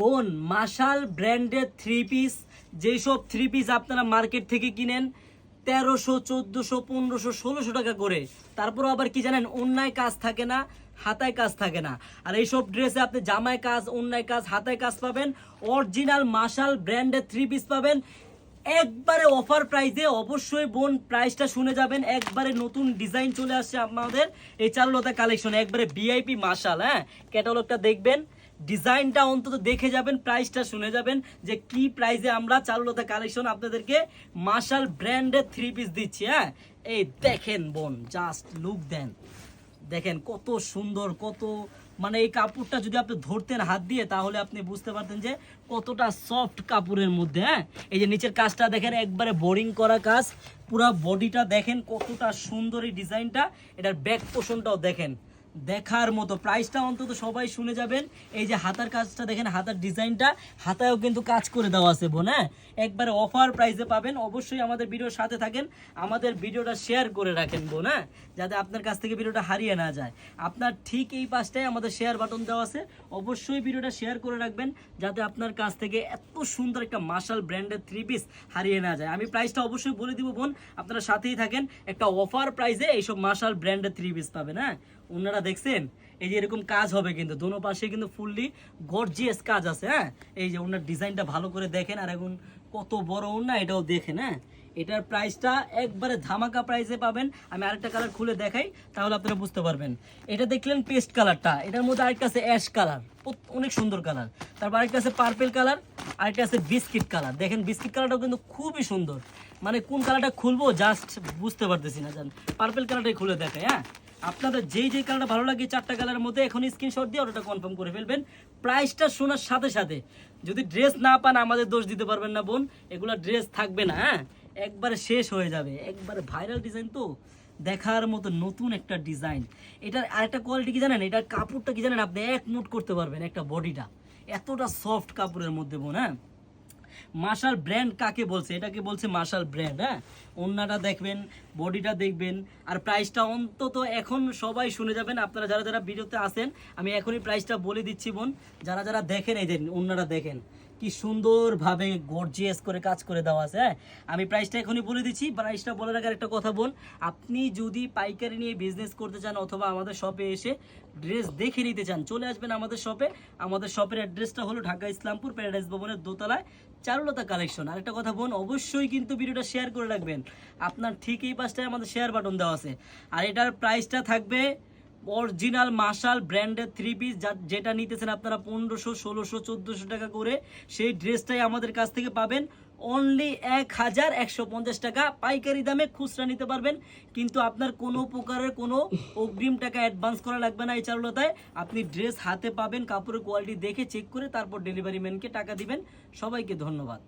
বোন মাশাল ব্র্যান্ডের three piece যেসব থ্রি পিস আপনারা মার্কেট থেকে কিনেন, তেরোশো, চোদ্দোশো, পনেরোশো, ষোলোশো টাকা করে। তারপর আবার কি জানেন, অন্যায় কাজ থাকে না, হাতায় কাজ থাকে না। আর এইসব ড্রেসে আপনি জামায় কাজ, অন্যায় কাজ, হাতায় কাজ পাবেন অরিজিনাল মাশাল ব্র্যান্ডের থ্রি পিস পাবেন। একবারে অফার প্রাইসে অবশ্যই বোন প্রাইসটা শুনে যাবেন। একবারে নতুন ডিজাইন চলে আসছে আপনাদের এই চারুলতা কালেকশন একবারে ভিআইপি মাশাল হ্যাঁ? ক্যাটালগটা দেখবেন। ডিজাইনটা অন্তত দেখে যাবেন প্রাইসটা শুনে যাবেন যে কি প্রাইসে আমরা চারুলতা কালেকশন আপনাদেরকে মাশাল ব্র্যান্ডের থ্রি পিস দিচ্ছি হ্যাঁ? এই দেখেন বোন জাস্ট লুক দেন। দেখেন কত সুন্দর, কত মানে এই কাপড়টা যদি আপনি ধরতেন হাত দিয়ে, তাহলে আপনি বুঝতে পারতেন যে কতটা সফট কাপড়ের মধ্যে হ্যাঁ? এই যে নিচের কাজটা দেখেন, একবারে বোরিং করা কাজ, পুরো বডিটা দেখেন কতটা সুন্দর এই ডিজাইনটা এটার ব্যাক পোষণটাও দেখেন। দেখার মতো প্রাইসটা অন্তত সবাই শুনে যাবেন। এই যে হাতার কাজটা, দেখেন হাতার ডিজাইনটা, হাতায়ও কিন্তু কাজ করে দেওয়া আছে বোন হ্যাঁ? একবারে অফার প্রাইসে পাবেন। অবশ্যই আমাদের ভিডিওর সাথে থাকেন, আমাদের ভিডিওটা শেয়ার করে রাখেন বোন হ্যাঁ? যাতে আপনার কাছ থেকে ভিডিওটা হারিয়ে না যায়। আপনার ঠিক এই পাশটায় আমাদের শেয়ার বাটন দেওয়া আছে। অবশ্যই ভিডিওটা শেয়ার করে রাখবেন, যাতে আপনার কাছ থেকে এত সুন্দর একটা মার্শাল ব্র্যান্ডের থ্রি পিস হারিয়ে না যায়। আমি প্রাইসটা অবশ্যই বলে দিব বোন, আপনারা সাথেই থাকেন। একটা অফার প্রাইসে এইসব মার্শাল ব্র্যান্ডের থ্রি পিস পাবেন হ্যাঁ? ওনারা দেখছেন? এই যে এরকম কাজ হবে কিন্তু, দোনো পাশে কিন্তু ফুললি গর্জিয়াস কাজ আছে হ্যাঁ? এই যে ওনার ডিজাইনটা ভালো করে দেখেন, আর এখন কত বড় ওনা এটাও দেখেন হ্যাঁ? এটার প্রাইসটা একবারে ধামাকা প্রাইসে পাবেন। আমি আরেকটা কালার খুলে দেখাই, তাহলে আপনারা বুঝতে পারবেন। এটা দেখলেন পেস্ট কালারটা এটার মধ্যে আরেকটা আছে অ্যাশ কালার অনেক সুন্দর কালার তারপর আরেকটা আছে পার্পেল কালার আরেকটা আছে বিস্কিট কালার দেখেন বিস্কিট কালারটাও কিন্তু খুবই সুন্দর। মানে কোন কালারটা খুলবো জাস্ট বুঝতে পারতেছি না জান পার্পেল কালারটাই খুলে দেখে হ্যাঁ? আপনাদের যেই যেই কালারটা ভালো লাগে, চারটা কালারের মধ্যে এখন স্ক্রিনশট দিয়ে ওটা কনফার্ম করে ফেলবেন। প্রাইসটা শোনার সাথে সাথে, যদি ড্রেস না পান, আমাদের দোষ দিতে পারবেন না বোন। এগুলো ড্রেস থাকবে না হ্যাঁ? একবারে শেষ হয়ে যাবে। একবারে ভাইরাল ডিজাইন তো দেখার মতো নতুন একটা ডিজাইন এটার আরেকটা কোয়ালিটি কি জানেন? এটার কাপড়টা কি জানেন? আপনি এক মুট করতে পারবেন একটা বডিটা এতটা সফট কাপড়ের মধ্যে বোন হ্যাঁ? মার্শাল ব্র্যান্ড কাকে বলছে? এটাকে বলছে মার্শাল ব্র্যান্ড হ্যাঁ? অন্যটা দেখবেন, বডিটা দেখবেন, আর প্রাইসটা অন্তত এখন সবাই শুনে যাবেন। আপনারা যারা যারা ভিডিওতে আসেন আমি এখনই প্রাইসটা বলে দিচ্ছি বোন। যারা যারা দেখেন এই যে অন্যরা দেখেন। কি সুন্দরভাবে গর্জিয়াস করে কাজ করে দেওয়া আছে হ্যাঁ? আমি প্রাইসটা এখনই বলে দিচ্ছি প্রাইসটা বলার আগে একটা কথা বোন, আপনি যদি পাইকারি নিয়ে বিজনেস করতে চান অথবা আমাদের শপে এসে ড্রেস দেখে নিতে চান, চলে আসবেন আমাদের শপে আমাদের শপের অ্যাড্রেসটা হলো ঢাকা ইসলামপুর প্যারাডাইস ভবনের দোতলায় চারুলতা কালেকশন আরেকটা কথা বোন, অবশ্যই কিন্তু ভিডিওটা শেয়ার করে রাখবেন। আপনার ঠিক এই পাশটায় আমাদের শেয়ার বাটন দেওয়া আছে। আর এটার প্রাইসটা থাকবে অরিজিনাল মার্শাল ব্র্যান্ডের থ্রি পিস যেটা নিতেছেন আপনারা পনেরোশো, ষোলোশো, চোদ্দোশো টাকা করে, সেই ড্রেসটাই আমাদের কাছ থেকে পাবেন। অনলি এক হাজার একশো পঞ্চাশ টাকা। পাইকারি দামে খুচরা নিতে পারবেন। কিন্তু আপনার কোনো প্রকারের কোনো অগ্রিম টাকা অ্যাডভান্স করা লাগবে না এই চারুলতায়। আপনি ড্রেস হাতে পাবেন, কাপড়ের কোয়ালিটি দেখে চেক করে তারপর ডেলিভারি ম্যানকে টাকা দিবেন। সবাইকে ধন্যবাদ।